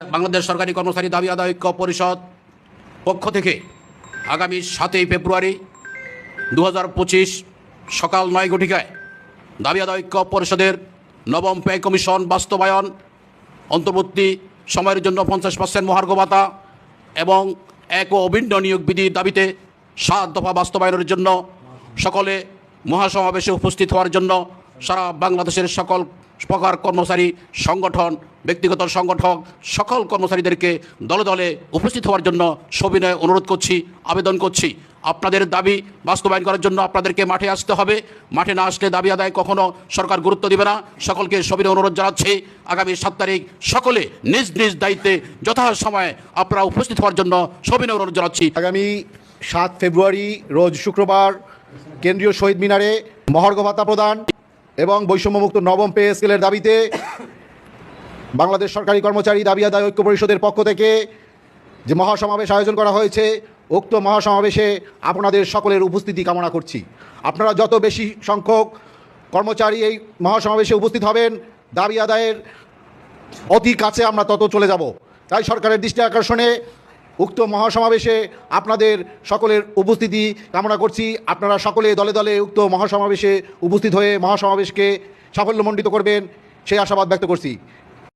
বাংলাদেশ সরকারি কর্মচারী দাবি আদায় ঐক্য পরিষদ পক্ষ থেকে আগামী সাতই ফেব্রুয়ারি দু হাজার পঁচিশ সকাল নয় ঘটিকায় দাবি আদায় ঐক্য পরিষদের নবম ব্যয় কমিশন বাস্তবায়ন, অন্তর্বর্তী সময়ের জন্য পঞ্চাশ পার্সেন্ট মহার্ঘ ভাতা এবং এক ও অভিন্ন নিয়োগ বিধির দাবিতে সাত দফা বাস্তবায়নের জন্য সকলে মহাসমাবেশে উপস্থিত হওয়ার জন্য সারা বাংলাদেশের সকল প্রকার কর্মচারী সংগঠন, ব্যক্তিগত সংগঠক, সকল কর্মচারীদেরকে দলে দলে উপস্থিত হওয়ার জন্য সবিনয় অনুরোধ করছি, আবেদন করছি। আপনাদের দাবি বাস্তবায়ন করার জন্য আপনাদেরকে মাঠে আসতে হবে। মাঠে না আসলে দাবি আদায় কখনো সরকার গুরুত্ব দিবে না। সকলকে সবিনয় অনুরোধ জানাচ্ছি, আগামী সাত তারিখ সকলে নিজ নিজ দায়িত্বে যথাসময়ে আপনারা উপস্থিত হওয়ার জন্য সবিনয় অনুরোধ জানাচ্ছি। আগামী সাত ফেব্রুয়ারি, রোজ শুক্রবার কেন্দ্রীয় শহীদ মিনারে মহর্ঘ ভাতা প্রদান। এবং বৈষম্যমুক্ত নবম পে স্কেলের দাবিতে বাংলাদেশ সরকারি কর্মচারী দাবি আদায় ঐক্য পরিষদের পক্ষ থেকে যে মহাসমাবেশ আয়োজন করা হয়েছে, উক্ত মহাসমাবেশে আপনাদের সকলের উপস্থিতি কামনা করছি। আপনারা যত বেশি সংখ্যক কর্মচারী এই মহাসমাবেশে উপস্থিত হবেন, দাবি আদায়ের অতি কাছে আমরা তত চলে যাব। তাই সরকারের দৃষ্টি আকর্ষণে উক্ত মহাসমাবেশে আপনাদের সকলের উপস্থিতি কামনা করছি। আপনারা সকলে দলে দলে উক্ত মহাসমাবেশে উপস্থিত হয়ে মহাসমাবেশকে সাফল্যমণ্ডিত করবেন, সেই আশাবাদ ব্যক্ত করছি।